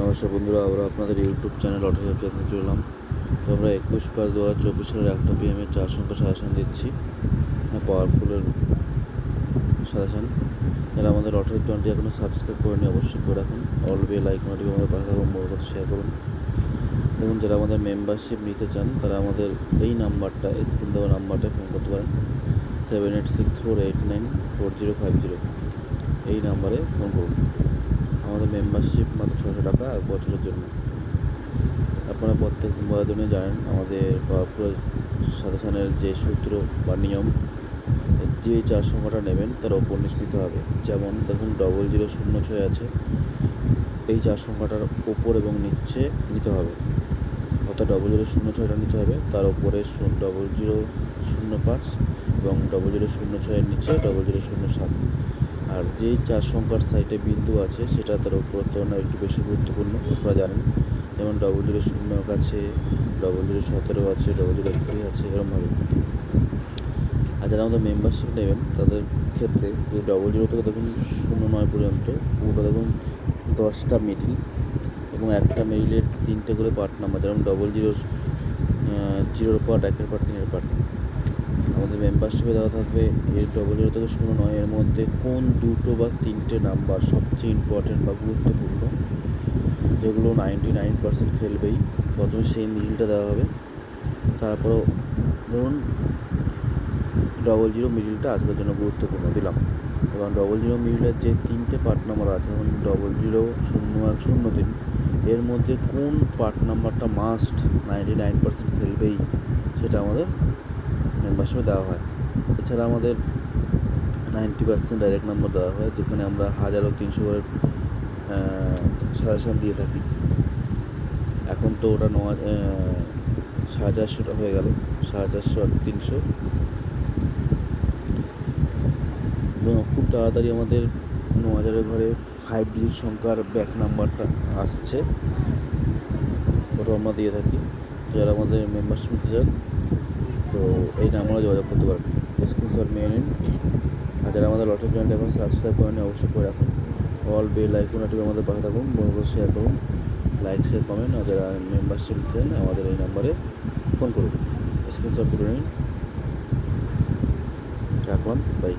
নমস্কার বন্ধুরা আমরা আপনাদের ইউটিউব চ্যানেল অটো জানতে চললাম তো আমরা একুশ পাঁচ দু হাজার চব্বিশ সালের একটা পিএমের চার সংখ্যা সাজেশন দিচ্ছি। পাওয়ারফুলের সাজেশন যারা আমাদের অটো চ্যানেলটি এখনও সাবস্ক্রাইব করেনি অবশ্যই করে রাখুন। অল বেল আইকনটি আমাদের পাশে থাকুন বড় কথা শেয়ার করুন। দেখুন, যারা আমাদের মেম্বারশিপ নিতে চান, তারা আমাদের এই নাম্বারটা স্ক্রিন দেওয়া নাম্বারটায় ফোন করতে পারেন। Seven eight six four eight nine four zero five zero এই নাম্বারে ফোন করুন। আমাদের মেম্বারশিপ মাত্র ছশো টাকা এক বছরের জন্য। আপনারা প্রত্যেক দিন জানেন আমাদের পাওয়ারফুল সাজেশনের যে সূত্র বা নিয়ম, যে চার সংখ্যাটা নেবেন তার ওপর নিতে হবে। যেমন দেখুন ডবল জিরো শূন্য ছয় আছে। এই চার সংখ্যাটার ওপর এবং নিচে নিতে হবে। অর্থাৎ ডবল জিরো শূন্য ছয়টা নিতে হবে। তার ওপরে ডবল জিরো শূন্য পাঁচ এবং ডবল জিরো শূন্য ছয়ের নিচে ডবল জিরো শূন্য সাত। আর যেই চার সংখ্যার সাইডে বিন্দু আছে, সেটা তার উপর তুলনায় একটু বেশি গুরুত্বপূর্ণ, আপনারা জানেন। যেমন ডবল জিরো শূন্য আছে ডবল জিরো সতেরো আছে ডবল জিরো একত্রিশ আছে এরকমভাবে আর যারা আমাদের মেম্বারশিপ নেবেন, তাদের ক্ষেত্রে যে ডবল জিরো থেকে দেখুন শূন্য নয় পর্যন্ত, পুরোটা দেখুন দশটা মিডিল এবং একটা মিডিলের তিনটে করে পার্ট নাম্বার যেমন ডবল জিরো জিরোর পার্ট একের পার্ট তিনের পার্ট আমাদের মেম্বারশিপে দেওয়া থাকবে। এর ডবল জিরো থেকে শূন্য নয়, এর মধ্যে কোন দুটো বা তিনটে নাম্বার সবচেয়ে ইম্পর্টেন্ট বা গুরুত্বপূর্ণ, যেগুলো নাইনটি নাইন পার্সেন্ট খেলবেই, প্রথমে সেই মিডিলটা দেওয়া হবে। তারপরও ধরুন ডবল জিরো মিডিলটা আজকের জন্য গুরুত্বপূর্ণ, দিলাম। এবং ডবল জিরো মিডিলের যে তিনটে পার্ট নাম্বার আছে, যেমন ডবল জিরো শূন্য এক শূন্য তিন, এর মধ্যে কোন পার্ট নাম্বারটা মাস্ট নাইনটি নাইন পার্সেন্ট খেলবেই, সেটা আমাদের মেম্বারশিপে দেওয়া হয়। এছাড়া আমাদের নাইনটি পার্সেন্ট ডাইরেক্ট নাম্বার দেওয়া হয়, যেখানে আমরা হাজার তিনশো করে সাজেশান দিয়ে থাকি। এখন তো ওটা ন সাড়ে চারশোটা হয়ে গেল, সাড়ে চারশো আর তিনশো। এবং খুব তাড়াতাড়ি আমাদের ন হাজারের ঘরে ফাইভ ডিজিট সংখ্যার ব্যাক নাম্বারটা আসছে। ওটা আমরা দিয়ে থাকি। যারা আমাদের মেম্বারশিপ নিতে চান তো এই নাম্বারে যোগাযোগ করতে পারবেন স্ক্রিনশট নিয়ে নিন। আর যারা আমাদের লটারি চ্যানেলটা এখন সাবস্ক্রাইব করেন অবশ্যই করে রাখুন। অল বেল আইকন আটি আমাদের পাশে থাকুন, বন্ধুদের শেয়ার করুন লাইক শেয়ার কমেন্ট আর যারা মেম্বারশিপ দেন আমাদের এই নাম্বারে ফোন করুন। স্ক্রিনশট করে নিন। রাখুন বাই